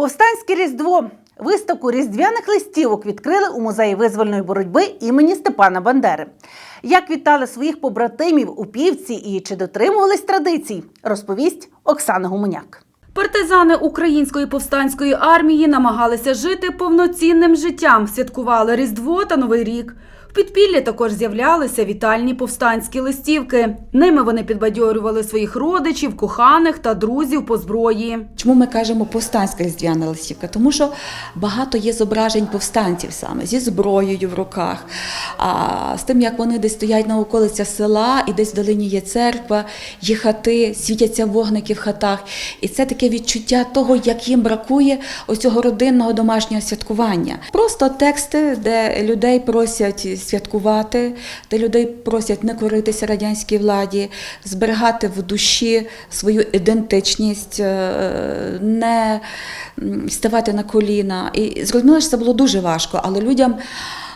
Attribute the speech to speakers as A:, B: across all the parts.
A: Повстанське Різдво. Виставку різдвяних листівок відкрили у музеї визвольної боротьби імені Степана Бандери. Як вітали своїх побратимів у півці і чи дотримувались традицій, розповість Оксана Гуменяк.
B: Партизани української повстанської армії намагалися жити повноцінним життям, святкували Різдво та Новий рік. В підпіллі також з'являлися вітальні повстанські листівки. Ними вони підбадьорювали своїх родичів, коханих та друзів по зброї.
C: Чому ми кажемо повстанська різдвяна листівка? Тому що багато є зображень повстанців саме зі зброєю в руках, а з тим, як вони десь стоять на околицях села, і десь в долині є церква, є хати, світяться вогники в хатах. І це таке відчуття того, як їм бракує ось цього родинного домашнього святкування. Просто тексти, де людей просять святкувати, де людей просять не коритися радянській владі, зберігати в душі свою ідентичність, е, не ставати на коліна. І зрозуміло, що це було дуже важко, але людям.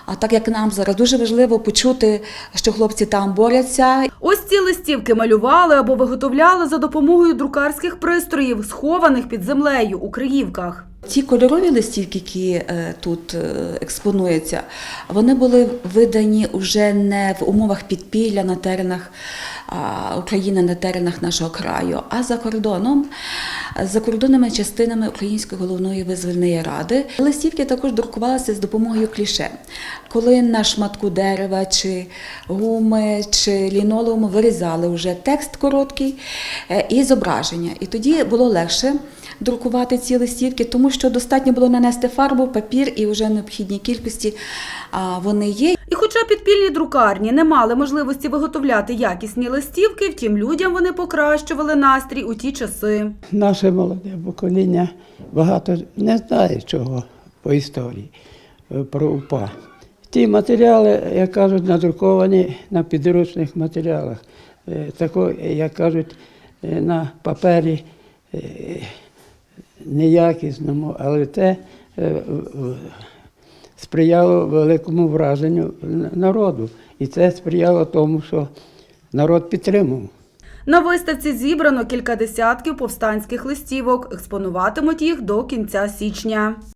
C: А так як нам зараз дуже важливо почути, що хлопці там борються,
B: Ось ці листівки малювали або виготовляли за допомогою друкарських пристроїв, схованих під землею у Криївках.
C: Ці кольорові листівки, які е, тут е, експонуються, вони були видані вже не в умовах підпілля на теренах України, на теренах нашого краю, а за кордоном, за кордонними частинами Української головної визвольної ради. Листівки також друкувалися з допомогою кліше. Коли на шматку дерева чи гуми чи лінолеуму вирізали вже текст короткий е, і зображення. І тоді було легше друкувати ці листівки, тому що достатньо було нанести фарбу, папір і вже необхідній кількості вони є.
B: І хоча підпільні друкарні не мали можливості виготовляти якісні листівки, втім людям вони покращували настрій у ті часи.
D: Наше молоде покоління багато не знає чого по історії е, про УПА. Ті матеріали, як кажуть, надруковані на підручних матеріалах, е, тако, як кажуть, е, на папері неякісному, але е, в- сприяло великому враженню народу. І це сприяло тому, що народ підтримував.
B: На виставці зібрано кілька десятків повстанських листівок. Експонуватимуть їх до кінця січня.